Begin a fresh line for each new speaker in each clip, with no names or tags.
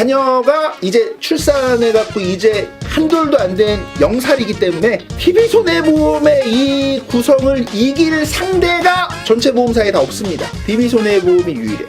자녀가 이제 출산해갖고 이제 한 돌도 안 된 영살이기 때문에 TV 손해보험의 이 구성을 이길 상대가 전체 보험사에 다 없습니다. TV 손해보험이 유일해.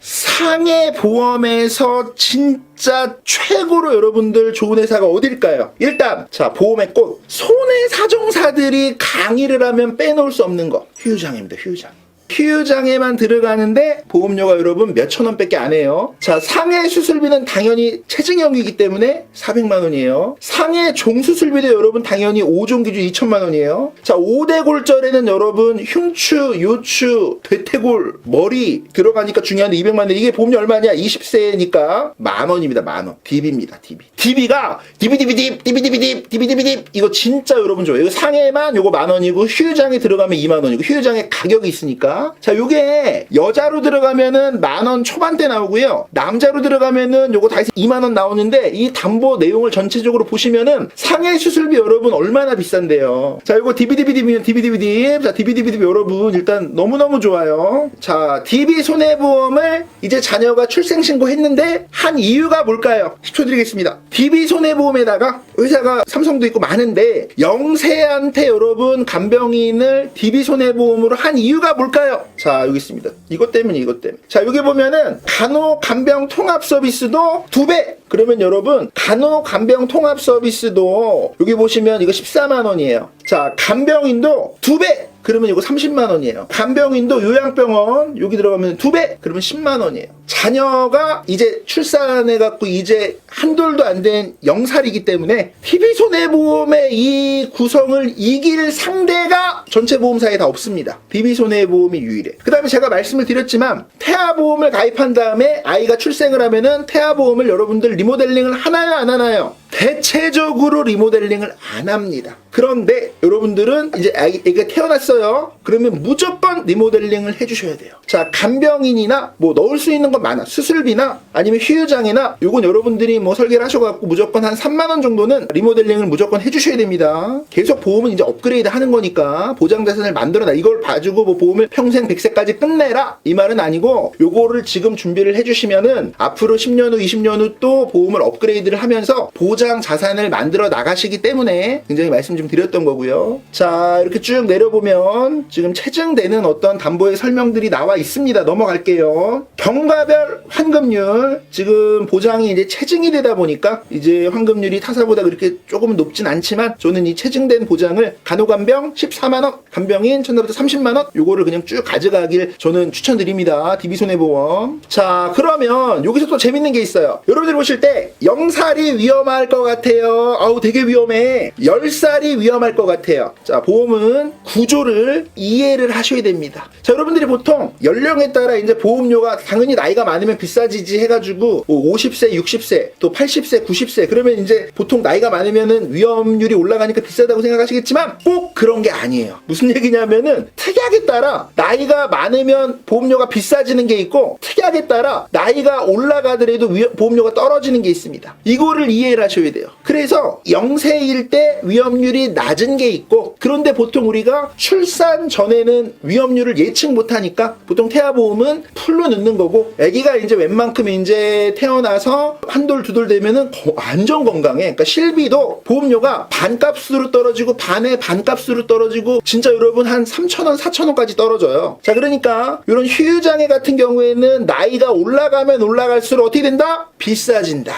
상해 보험에서 진짜 최고로 여러분들 좋은 회사가 어딜까요? 일단 자 보험의 꽃 손해 사정사들이 강의를 하면 빼놓을 수 없는 거 휴유장입니다 휴유장 휴유장에만 들어가는데 보험료가 여러분 몇천 원밖에 안 해요. 자, 상해 수술비는 당연히 체증형이기 때문에 400만 원이에요. 상해 종수술비도 여러분 당연히 5종 기준 2천만 원이에요. 자, 5대 골절에는 여러분 흉추, 요추, 대퇴골, 머리 들어가니까 중요한데 200만 원. 이게 보험료 얼마냐? 20세니까 만 원입니다. 만 원. DB입니다. DB. DB가 DBDB딥, DBDB딥, DBDB딥 이거 진짜 여러분 좋아요. 이거 상해만 요거 만 원이고 휴유장에 들어가면 2만 원이고 휴유장에 가격이 있으니까 자, 요게 여자로 들어가면은 만 원 초반대 나오고요. 남자로 들어가면은 요거 다 해서 2만 원 나오는데 이 담보 내용을 전체적으로 보시면은 상해 수술비 여러분 얼마나 비싼데요. 자, 요거 DBDBD면 DBDBD. 자, DBDBD 여러분 일단 너무너무 좋아요. 자, DB 손해보험을 이제 자녀가 출생신고 했는데 한 이유가 뭘까요? 10초 드리겠습니다. DB 손해보험에다가 회사가 삼성도 있고 많은데 영세한테 여러분 간병인을 DB 손해보험으로 한 이유가 뭘까요? 자, 여기 있습니다. 이것 때문에 이것 때문에. 자, 여기 보면은 간호 간병 통합 서비스도 두 배. 그러면 여러분 간호 간병 통합 서비스도 여기 보시면 이거 14만 원이에요. 자, 간병인도 두 배. 그러면 이거 30만 원이에요. 간병인도 요양병원 여기 들어가면 두 배. 그러면 10만 원이에요. 자녀가 이제 출산해 갖고 이제 한 돌도 안 된 영살이기 때문에 TV 손해보험의 이 구성을 이길 상대가 전체 보험사에 다 없습니다. TV 손해보험이 유일해. 그 다음에 제가 말씀을 드렸지만 태아 보험을 가입한 다음에 아이가 출생을 하면은 태아 보험을 여러분들 리모델링을 하나요 안 하나요? 대체적으로 리모델링을 안 합니다. 그런데 여러분들은 이제 아이가 태어났어요. 그러면 무조건 리모델링을 해주셔야 돼요. 자, 간병인이나 뭐 넣을 수 있는 건 많아. 수술비나 아니면 휴유장이나 요건 여러분들이 뭐 설계를 하셔갖고 무조건 한 3만원 정도는 리모델링을 무조건 해주셔야 됩니다. 계속 보험은 이제 업그레이드 하는 거니까 보장자산을 만들어놔. 이걸 봐주고 뭐 보험을 평생 100세까지 끝내라. 이 말은 아니고 요거를 지금 준비를 해주시면은 앞으로 10년 후, 20년 후 또 보험을 업그레이드를 하면서 보장 자산을 만들어 나가시기 때문에 굉장히 말씀 좀 드렸던 거고요. 자, 이렇게 쭉 내려보면 지금 체증되는 어떤 담보의 설명들이 나와 있습니다. 넘어갈게요. 경과별 환급률 지금 보장이 이제 체증이 되다 보니까 이제 환급률이 타사보다 그렇게 조금은 높진 않지만 저는 이 체증된 보장을 간호간병 14만 원, 간병인 천나부터 30만 원 요거를 그냥 쭉 가져가길 저는 추천드립니다. DB 손해보험. 자, 그러면 여기서 또 재밌는 게 있어요. 여러분들 보실 때 0살이 위험할 것 같아요. 아우 되게 위험해. 10살이 위험할 것 같아요. 자, 보험은 구조를 이해를 하셔야 됩니다. 자, 여러분들이 보통 연령에 따라 이제 보험료가 당연히 나이가 많으면 비싸지지 해가지고 뭐 50세, 60세, 또 80세, 90세 그러면 이제 보통 나이가 많으면은 위험률이 올라가니까 비싸다고 생각하시겠지만 꼭 그런 게 아니에요. 무슨 얘기냐면은 특약에 따라 나이가 많으면 보험료가 비싸지는 게 있고 특약에 따라 나이가 올라가더라도 위- 보험료가 떨어지는 게 있습니다. 이거를 이해를 하셔야 돼요. 그래서 0세일 때 위험률이 낮은 게 있고 그런데 보통 우리가 출산 전에는 위험률을 예측 못하니까 보통 태아보험은 풀로 넣는 거고 아기가 이제 웬만큼 이제 태어나서 한 돌 두 돌 되면은 거- 완전 건강해. 그러니까 실비도 보험료가 반값으로 떨어지고 반의 반값으로 떨어지고 진짜 여러분 한 3,000원, 4,000원까지 떨어져요. 자, 그러니까 이런 휴유장애 같은 경우에는 나이가 올라가면 올라갈수록 어떻게 된다? 비싸진다.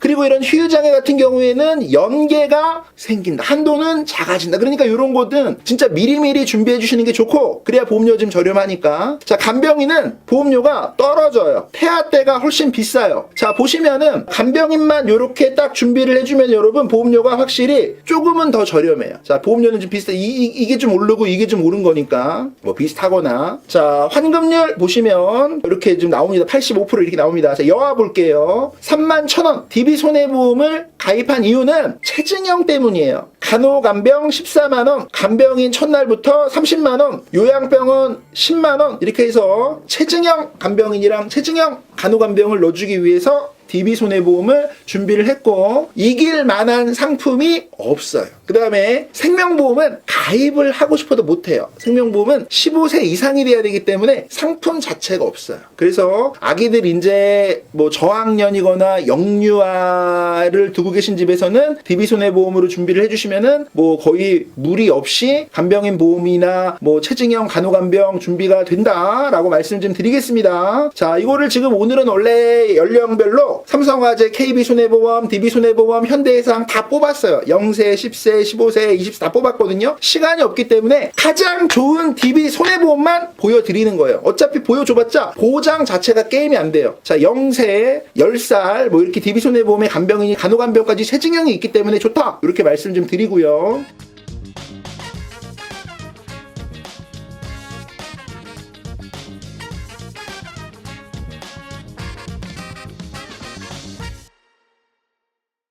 그리고 이런 휴유장애 같은 경우에는 연계가 생긴다. 한도는 작아진다. 그러니까 이런 것은 진짜 미리미리 준비해 주시는 게 좋고 그래야 보험료 좀 저렴하니까. 자, 간병인은 보험료가 떨어져요. 폐하 때가 훨씬 비싸요. 자, 보시면은 간병인만 이렇게 딱 준비를 해주면 여러분 보험료가 확실히 조금은 더 저렴해요. 자, 보험료는 좀 비싸. 이, 이, 게좀 오르고 이게 좀 오른 거니까 뭐 비슷하거나. 자, 환급률 보시면 이렇게 좀 나옵니다. 85% 이렇게 나옵니다. 자, 여와 볼게요. 3만 1,000원. DB 손해보험을 가입한 이유는 체증형 때문이에요. 간호간병 14만원, 간병인 첫날부터 30만원, 요양병원 10만원, 이렇게 해서 체증형 간병인이랑 체증형 간호간병을 넣어주기 위해서 DB 손해보험을 준비를 했고 이길 만한 상품이 없어요. 그 다음에 생명보험은 가입을 하고 싶어도 못해요. 생명보험은 15세 이상이 돼야 되기 때문에 상품 자체가 없어요. 그래서 아기들 이제 뭐 저학년이거나 영유아를 두고 계신 집에서는 DB 손해보험으로 준비를 해주시면은 뭐 거의 무리 없이 간병인 보험이나 뭐 체증형 간호간병 준비가 된다라고 말씀 좀 드리겠습니다. 자, 이거를 지금 오늘은 원래 연령별로 삼성화재, KB손해보험, DB손해보험, 현대해상 다 뽑았어요. 0세, 10세, 15세, 20세 다 뽑았거든요. 시간이 없기 때문에 가장 좋은 DB손해보험만 보여드리는 거예요. 어차피 보여줘봤자 보장 자체가 게임이 안 돼요. 자, 0세, 10살, 뭐 이렇게 DB손해보험의 간병인이 간호간병까지 세증형이 있기 때문에 좋다. 이렇게 말씀 좀 드리고요.